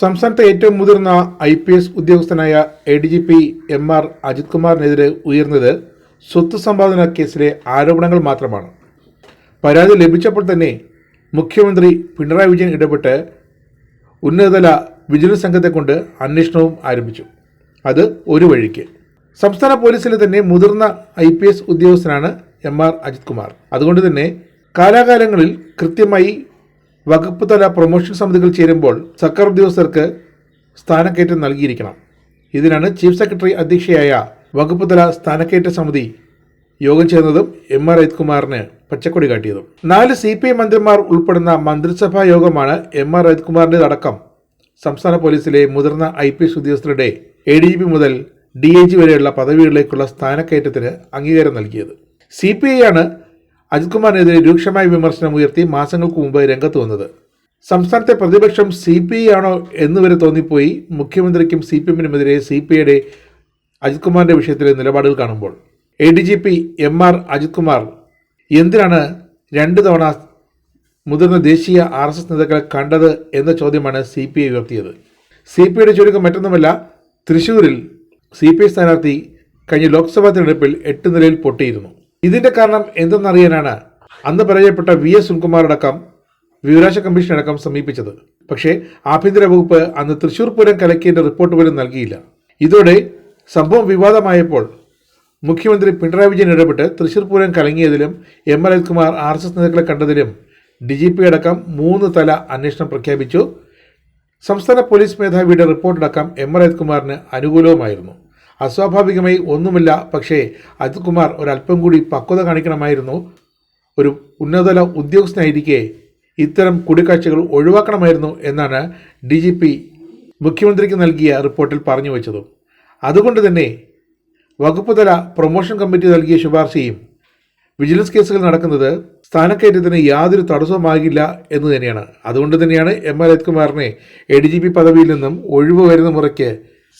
സംസ്ഥാനത്തെ ഏറ്റവും മുതിർന്ന ഐ പി എസ് ഉദ്യോഗസ്ഥനായ A D G P M R Ajith കുമാറിനെതിരെ ഉയർന്നത് സ്വത്ത് സമ്പാദന കേസിലെ ആരോപണങ്ങൾ മാത്രമാണ്. പരാതി ലഭിച്ചപ്പോൾ തന്നെ മുഖ്യമന്ത്രി പിണറായി വിജയൻ ഇടപെട്ട് ഉന്നതതല വിജിലൻസ് സംഘത്തെ കൊണ്ട് അന്വേഷണവും ആരംഭിച്ചു. അത് ഒരു വഴിക്ക്. സംസ്ഥാന പോലീസിലെ തന്നെ മുതിർന്ന ഐ പി എസ് ഉദ്യോഗസ്ഥനാണ് എം ആർ അജിത് കുമാർ അതുകൊണ്ട് തന്നെ കാലാകാലങ്ങളിൽ കൃത്യമായി വകുപ്പ് തല പ്രൊമോഷൻ സമിതികൾ ചേരുമ്പോൾ സർക്കാർ ഉദ്യോഗസ്ഥർക്ക് സ്ഥാനക്കയറ്റം നൽകിയിരിക്കണം. ഇതിനാണ് ചീഫ് സെക്രട്ടറി അധ്യക്ഷയായ വകുപ്പ് തല സ്ഥാനക്കയറ്റ സമിതി യോഗം ചേർന്നതും എം ആർ അജിത്കുമാറിന് പച്ചക്കൊടി കാട്ടിയതും. നാല് സി പി ഐ മന്ത്രിമാർ ഉൾപ്പെടുന്ന മന്ത്രിസഭാ യോഗമാണ് എം ആർ അജിത് കുമാറിന്റെതടക്കം സംസ്ഥാന പോലീസിലെ മുതിർന്ന ഐ പി എസ് ഉദ്യോഗസ്ഥരുടെ എ ഡി ജി പി മുതൽ ഡി ഐ ജി വരെയുള്ള പദവികളിലേക്കുള്ള സ്ഥാനക്കയറ്റത്തിന് അംഗീകാരം നൽകിയത്. സി പി ഐ ആണ് അജിത് കുമാറിനെതിരെ രൂക്ഷമായ വിമർശനം ഉയർത്തി മാസങ്ങൾക്ക് മുമ്പ് രംഗത്ത് വന്നത്. സംസ്ഥാനത്തെ പ്രതിപക്ഷം സി പി ഐ ആണോ എന്നുവരെ തോന്നിപ്പോയി മുഖ്യമന്ത്രിക്കും സി പി എമ്മിനുമെതിരെ സി പി ഐയുടെ അജിത് കുമാറിന്റെ വിഷയത്തിലെ നിലപാടുകൾ കാണുമ്പോൾ. A D G P M R Ajith Kumar എന്തിനാണ് രണ്ട് തവണ മുതിർന്ന ദേശീയ ആർ എസ് എസ് നേതാക്കളെ കണ്ടത് എന്ന ചോദ്യമാണ് സി പി ഐ ഉയർത്തിയത്. സി പി ഐയുടെ ചുരുക്കം മറ്റൊന്നുമല്ല തൃശൂരിൽ സി പി ഐ സ്ഥാനാർത്ഥി കഴിഞ്ഞ ലോക്സഭാ തിരഞ്ഞെടുപ്പിൽ എട്ട് നിലയിൽ പൊട്ടിയിരുന്നു. ഇതിന്റെ കാരണം എന്തെന്നറിയാനാണ് അന്ന് പരാജയപ്പെട്ട വി എസ് സുനിൽകുമാർ അടക്കം വിവരാശ കമ്മീഷൻ അടക്കം സമീപിച്ചത്. പക്ഷേ ആഭ്യന്തര വകുപ്പ് അന്ന് തൃശൂർ പൂരം കലക്കിയതിന്റെ റിപ്പോർട്ട് പോലും നൽകിയില്ല. ഇതോടെ സംഭവം വിവാദമായപ്പോൾ മുഖ്യമന്ത്രി പിണറായി വിജയൻ ഇടപെട്ട് Thrissur Pooram കലങ്ങിയതിലും M L Kumar R S S നേതാക്കളെ കണ്ടതിലും ഡി ജി പി അടക്കം മൂന്ന് തല അന്വേഷണം പ്രഖ്യാപിച്ചു. സംസ്ഥാന പോലീസ് മേധാവിയുടെ റിപ്പോർട്ടടക്കം എം എൽ കുമാറിന് അനുകൂലവുമായിരുന്നു. അസ്വാഭാവികമായി ഒന്നുമില്ല. പക്ഷേ അജിത് കുമാർ ഒരല്പം കൂടി പക്വത കാണിക്കണമായിരുന്നു. ഒരു ഉന്നതതല ഉദ്യോഗസ്ഥനായിരിക്കെ ഇത്തരം കൂടിക്കാഴ്ചകൾ ഒഴിവാക്കണമായിരുന്നു എന്നാണ് ഡി ജി പി മുഖ്യമന്ത്രിക്ക് നൽകിയ റിപ്പോർട്ടിൽ പറഞ്ഞു വച്ചത്. അതുകൊണ്ട് തന്നെ വകുപ്പ് തല പ്രൊമോഷൻ കമ്മിറ്റി നൽകിയ ശുപാർശയും വിജിലൻസ് കേസുകൾ നടക്കുന്നത് സ്ഥാനക്കയറ്റത്തിന് യാതൊരു തടസ്സവുമാകില്ല എന്ന് തന്നെയാണ്. അതുകൊണ്ട് തന്നെയാണ് എം എൽ കുമാറിനെ എ ഡി ജി പി പദവിയിൽ നിന്നും ഒഴിവ് വരുന്ന മുറയ്ക്ക്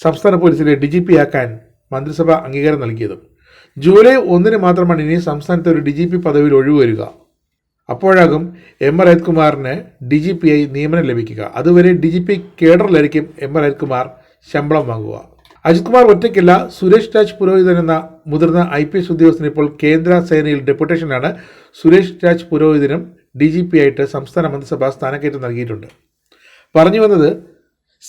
സംസ്ഥാന പോലീസിലെ ഡി ജി പി ആക്കാൻ മന്ത്രിസഭ അംഗീകാരം നൽകിയതും. ജൂലൈ ഒന്നിന് മാത്രമാണ് ഇനി സംസ്ഥാനത്തെ ഒരു ഡി ജി പി പദവിയിൽ ഒഴിവ് വരിക അപ്പോഴാകും എം ആർ അയത്കുമാറിന് ഡി ജി പി ആയി നിയമനം ലഭിക്കുക. അതുവരെ ഡി ജി പി കേഡറിലായിരിക്കും എം ആർ അയത്കുമാർ ശമ്പളം വാങ്ങുക. അജിത് കുമാർ ഒറ്റയ്ക്കല്ല സുരേഷ് രാജ് പുരോഹിതൻ എന്ന മുതിർന്ന ഐ പി എസ് ഉദ്യോഗസ്ഥന് ഇപ്പോൾ കേന്ദ്ര സേനയിൽ ഡെപ്യൂട്ടേഷനാണ്. സുരേഷ് രാജ് പുരോഹിതനും ഡി ജി പി ആയിട്ട് സംസ്ഥാന മന്ത്രിസഭ സ്ഥാനക്കയറ്റം നൽകിയിട്ടുണ്ട്. പറഞ്ഞു വന്നത്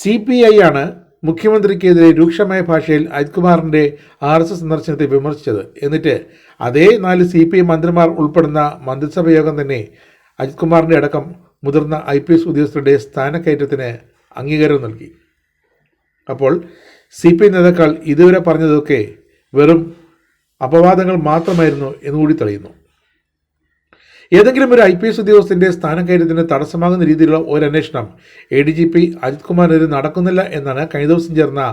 സി പി ഐ ആണ് മുഖ്യമന്ത്രിക്കെതിരെ രൂക്ഷമായ ഭാഷയിൽ അജിത് കുമാറിന്റെ ആർ എസ് എസ് സന്ദർശനത്തെ വിമർശിച്ചത്. എന്നിട്ട് അതേ നാല് സി പി ഐ മന്ത്രിമാർ ഉൾപ്പെടുന്ന മന്ത്രിസഭ യോഗം തന്നെ അജിത് കുമാറിന്റെ അടക്കം മുതിർന്ന ഐ പി എസ് ഉദ്യോഗസ്ഥരുടെ സ്ഥാനക്കയറ്റത്തിന് അംഗീകാരം നൽകി. അപ്പോൾ സി പി ഐ നേതാക്കൾ ഇതുവരെ പറഞ്ഞതൊക്കെ വെറും അപവാദങ്ങൾ മാത്രമായിരുന്നു എന്നുകൂടി തെളിയുന്നു. ഏതെങ്കിലും ഒരു ഐ പി എസ് ഉദ്യോഗസ്ഥന്റെ സ്ഥാനക്കയറ്റത്തിന് തടസ്സമാകുന്ന രീതിയിലുള്ള ഒരു അന്വേഷണം A D G P Ajith കുമാറിനെതിരെ നടക്കുന്നില്ല എന്നാണ് കഴിഞ്ഞ ദിവസം ചേർന്ന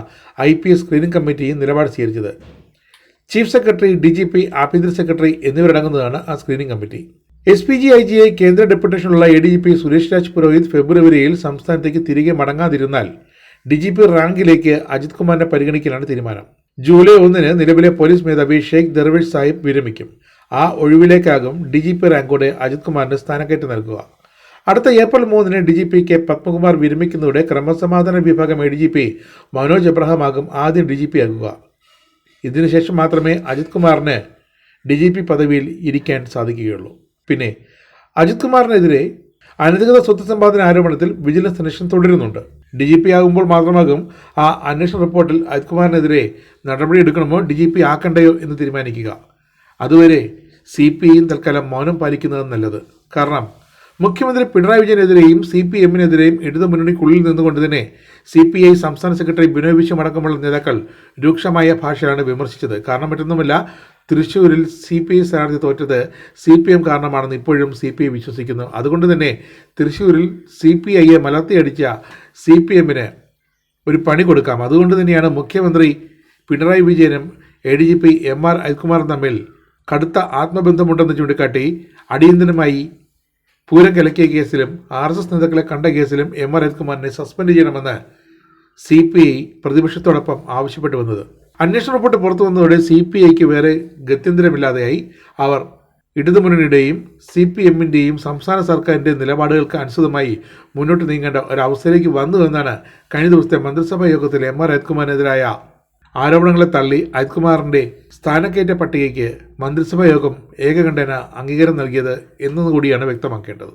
I P S screening committee നിലപാട് സ്വീകരിച്ചത്. Chief secretary D G P ആഭ്യന്തര സെക്രട്ടറി എന്നിവരടങ്ങുന്നതാണ് ആ screening committee. S P G I G I കേന്ദ്ര ഡെപ്യൂട്ടേഷനുള്ള A D G P Suresh Raj Purohit ഫെബ്രുവരിയിൽ സംസ്ഥാനത്തേക്ക് തിരികെ മടങ്ങാതിരുന്നാൽ ഡി ജി പി റാങ്കിലേക്ക് അജിത് കുമാറിനെ പരിഗണിക്കലാണ് തീരുമാനം. ജൂലൈ ഒന്നിന് നിലവിലെ പോലീസ് മേധാവി ഷെയ്ഖ് ദർവേഷ് സാഹിബ് വിരമിക്കും. ആ ഒഴിവിലേക്കാകും ഡി ജി പി റാങ്കോടെ അജിത് കുമാറിന് സ്ഥാനക്കയറ്റം നൽകുക. അടുത്ത ഏപ്രിൽ മൂന്നിന് D G P K Padmakumar വിരമിക്കുന്നതോടെ ക്രമസമാധാന വിഭാഗം A D G P Manoj Abraham ആകും ആദ്യം ഡി ജി പി ആകുക ഇതിനുശേഷം മാത്രമേ അജിത് കുമാറിന് ഡി ജി പി പദവിയിൽ ഇരിക്കാൻ സാധിക്കുകയുള്ളൂ. പിന്നെ അജിത് കുമാറിനെതിരെ അനധികൃത സ്വത്ത് സമ്പാദന ആരോപണത്തിൽ വിജിലൻസ് അന്വേഷണം തുടരുന്നുണ്ട്. ഡി ജി പി ആകുമ്പോൾ മാത്രമാകും ആ അന്വേഷണ റിപ്പോർട്ടിൽ അജിത് കുമാറിനെതിരെ നടപടിയെടുക്കണമോ ഡി ജി പി ആക്കണ്ടയോ എന്ന് തീരുമാനിക്കുക. അതുവരെ സി പി ഐയും തൽക്കാലം മൗനം പാലിക്കുന്നത് നല്ലത്. കാരണം മുഖ്യമന്ത്രി പിണറായി വിജയനെതിരെയും സി പി എമ്മിനെതിരെയും ഇടതു മുന്നണിക്കുള്ളിൽ നിന്നുകൊണ്ട് തന്നെ സി പി ഐ സംസ്ഥാന സെക്രട്ടറി ബിനോയ് വിശ്വം അടക്കമുള്ള നേതാക്കൾ രൂക്ഷമായ ഭാഷയാണ് വിമർശിച്ചത്. കാരണം മറ്റൊന്നുമല്ല തൃശ്ശൂരിൽ സി പി ഐ സ്ഥാനാർത്ഥി തോറ്റത് സി പി എം കാരണമാണെന്ന് ഇപ്പോഴും സി പി ഐ വിശ്വസിക്കുന്നു. അതുകൊണ്ട് തന്നെ തൃശ്ശൂരിൽ സി പി ഐയെ മലർത്തിയടിച്ച സി പി എമ്മിന് ഒരു പണി കൊടുക്കാം. അതുകൊണ്ട് തന്നെയാണ് മുഖ്യമന്ത്രി പിണറായി വിജയനും A D G P M R അജിത്കുമാറും തമ്മിൽ കടുത്ത ആത്മബന്ധമുണ്ടെന്ന് ചൂണ്ടിക്കാട്ടി അടിയന്തരമായി പൂരം കലക്കിയ കേസിലും ആർ എസ് എസ് നേതാക്കളെ കണ്ട കേസിലും എം ആർ അജിത്കുമാറിനെ സസ്പെൻഡ് ചെയ്യണമെന്ന് സി പി ഐ പ്രതിപക്ഷത്തോടൊപ്പം ആവശ്യപ്പെട്ടു വന്നത്. അന്വേഷണ റിപ്പോർട്ട് പുറത്തു വന്നതോടെ സി പി ഐക്ക് വേറെ ഗത്യന്തരമില്ലാതെയായി അവർ ഇടതുമുന്നണിയുടെയും സി പി എമ്മിന്റെയും സംസ്ഥാന സർക്കാരിന്റെ നിലപാടുകൾക്ക് അനുസൃതമായി മുന്നോട്ട് നീങ്ങേണ്ട ഒരവസ്ഥയിലേക്ക് വന്നു എന്നാണ് കഴിഞ്ഞ ദിവസത്തെ മന്ത്രിസഭാ യോഗത്തിൽ എം ആർ അജിത്കുമാറിനെതിരായ ആരോപണങ്ങളെ തള്ളി അജിത്കുമാറിന്റെ സ്ഥാനക്കയറ്റ പട്ടികയ്ക്ക് മന്ത്രിസഭാ യോഗം ഏകകണ്ഠേന അംഗീകാരം നൽകിയത് എന്നതുകൂടിയാണ് വ്യക്തമാക്കേണ്ടത്